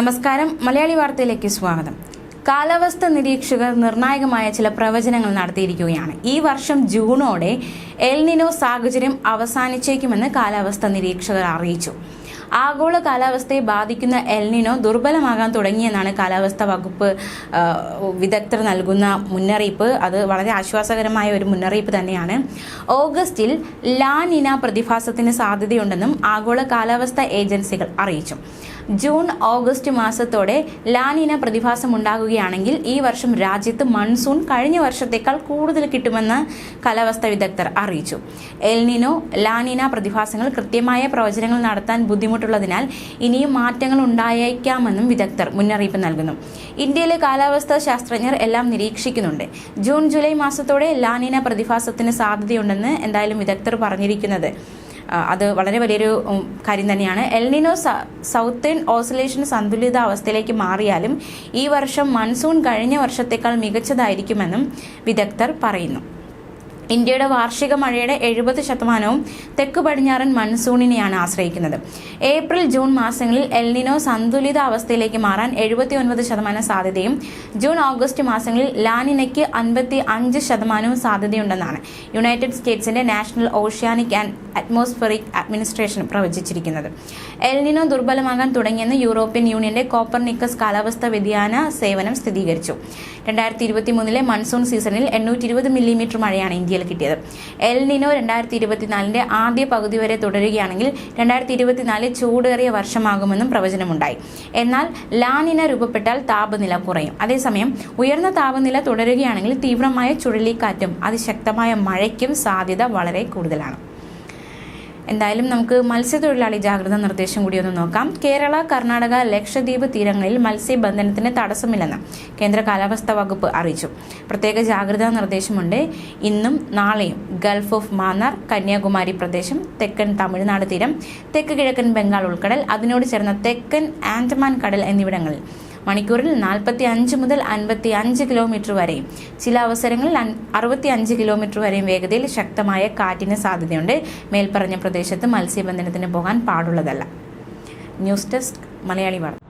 നമസ്കാരം. മലയാളി വാർത്തയിലേക്ക് സ്വാഗതം. കാലാവസ്ഥ നിരീക്ഷകർ നിർണായകമായ ചില പ്രവചനങ്ങൾ നടത്തിയിരിക്കുകയാണ്. ഈ വർഷം ജൂണോടെ എൽനിനോ സാഹചര്യം അവസാനിച്ചേക്കുമെന്ന് കാലാവസ്ഥ നിരീക്ഷകർ അറിയിച്ചു. ആഗോള കാലാവസ്ഥയെ ബാധിക്കുന്ന എൽനിനോ ദുർബലമാകാൻ തുടങ്ങിയെന്നാണ് കാലാവസ്ഥ വകുപ്പ് വിദഗ്ധർ നൽകുന്ന മുന്നറിയിപ്പ്. അത് വളരെ ആശ്വാസകരമായ ഒരു മുന്നറിയിപ്പ് തന്നെയാണ്. ഓഗസ്റ്റിൽ ലാനിന പ്രതിഭാസത്തിന് സാധ്യതയുണ്ടെന്നും ആഗോള കാലാവസ്ഥ ഏജൻസികൾ അറിയിച്ചു. ജൂൺ ഓഗസ്റ്റ് മാസത്തോടെ ലാനിന പ്രതിഭാസം ഉണ്ടാകുകയാണെങ്കിൽ ഈ വർഷം രാജ്യത്ത് മൺസൂൺ കഴിഞ്ഞ വർഷത്തേക്കാൾ കൂടുതൽ കിട്ടുമെന്ന് കാലാവസ്ഥാ വിദഗ്ധർ അറിയിച്ചു. എൽനിനോ ലാനിന പ്രതിഭാസങ്ങൾ കൃത്യമായ പ്രവചനങ്ങൾ നടത്താൻ ബുദ്ധിമുട്ടുള്ളതിനാൽ ഇനിയും മാറ്റങ്ങൾ ഉണ്ടായേക്കാമെന്നും വിദഗ്ധർ മുന്നറിയിപ്പ് നൽകുന്നു. ഇന്ത്യയിലെ കാലാവസ്ഥാ ശാസ്ത്രജ്ഞർ എല്ലാം നിരീക്ഷിക്കുന്നുണ്ട്. ജൂൺ ജൂലൈ മാസത്തോടെ ലാനിന പ്രതിഭാസത്തിന് സാധ്യതയുണ്ടെന്ന് എന്തായാലും വിദഗ്ധർ പറഞ്ഞിരിക്കുന്നത്. അത് വളരെ വലിയൊരു കാര്യം തന്നെയാണ്. എൽനിനോ സൗത്തേൺ ഓസിലേഷൻ സന്തുലിത അവസ്ഥയിലേക്ക് മാറിയാലും ഈ വർഷം മൺസൂൺ കഴിഞ്ഞ വർഷത്തേക്കാൾ മികച്ചതായിരിക്കുമെന്നും വിദഗ്ധർ പറയുന്നു. ഇന്ത്യയുടെ വാർഷിക മഴയുടെ എഴുപത് ശതമാനവും തെക്ക് പടിഞ്ഞാറൻ മൺസൂണിനെയാണ് ആശ്രയിക്കുന്നത്. ഏപ്രിൽ ജൂൺ മാസങ്ങളിൽ എൽനിനോ സന്തുലിത അവസ്ഥയിലേക്ക് മാറാൻ എഴുപത്തി ഒൻപത് ശതമാനം സാധ്യതയും ജൂൺ ഓഗസ്റ്റ് മാസങ്ങളിൽ ലാനിനയ്ക്ക് അൻപത്തി അഞ്ച് ശതമാനവും സാധ്യതയുണ്ടെന്നാണ് united സ്റ്റേറ്റ്സിന്റെ national oceanic and atmospheric administration പ്രവചിച്ചിരിക്കുന്നത്. El Niño ദുർബലമാകാൻ തുടങ്ങിയെന്ന് യൂറോപ്യൻ യൂണിയന്റെ കോപ്പർനിക്കസ് കാലാവസ്ഥാ വ്യതിയാന സേവനം സ്ഥിരീകരിച്ചു. രണ്ടായിരത്തി ഇരുപത്തി മൂന്നിലെ മൺസൂൺ സീസണിൽ എണ്ണൂറ്റി ഇരുപത് മില്ലിമീറ്റർ മഴയാണ് ഇന്ത്യയിൽ കിട്ടിയത്. എൽ നിനോ രണ്ടായിരത്തി ഇരുപത്തിനാലിന്റെ ആദ്യ പകുതി വരെ തുടരുകയാണെങ്കിൽ രണ്ടായിരത്തി ഇരുപത്തിനാല് ചൂടേറിയ വർഷമാകുമെന്നും പ്രവചനമുണ്ടായി. എന്നാൽ ലാനിന രൂപപ്പെട്ടാൽ താപനില കുറയും. അതേസമയം ഉയർന്ന താപനില തുടരുകയാണെങ്കിൽ തീവ്രമായ ചുഴലിക്കാറ്റും അതിശക്തമായ മഴയ്ക്കും സാധ്യത വളരെ കൂടുതലാണ്. എന്തായാലും നമുക്ക് മത്സ്യത്തൊഴിലാളി ജാഗ്രതാ നിർദ്ദേശം കൂടി ഒന്ന് നോക്കാം. കേരള കർണാടക ലക്ഷദ്വീപ് തീരങ്ങളിൽ മത്സ്യബന്ധനത്തിന് തടസ്സമില്ലെന്ന് കേന്ദ്ര കാലാവസ്ഥാ വകുപ്പ് അറിയിച്ചു. പ്രത്യേക ജാഗ്രതാ നിർദ്ദേശമുണ്ട്. ഇന്നും നാളെയും ഗൾഫ് ഓഫ് മാന്നാർ കന്യാകുമാരി പ്രദേശം തെക്കൻ തമിഴ്നാട് തീരം തെക്ക് കിഴക്കൻ ബംഗാൾ ഉൾക്കടൽ അതിനോട് ചേർന്ന തെക്കൻ ആൻഡമാൻ കടൽ എന്നിവിടങ്ങളിൽ മണിക്കൂറിൽ നാൽപ്പത്തി അഞ്ച് മുതൽ അൻപത്തി അഞ്ച് കിലോമീറ്റർ വരെയും ചില അവസരങ്ങളിൽ അറുപത്തി അഞ്ച് കിലോമീറ്റർ വരെയും വേഗതയിൽ ശക്തമായ കാറ്റിന് സാധ്യതയുണ്ട്. മേൽപ്പറഞ്ഞ പ്രദേശത്ത് മത്സ്യബന്ധനത്തിന് പോകാൻ പാടുള്ളതല്ല. ന്യൂസ് ഡെസ്ക് മലയാളി വാർത്ത.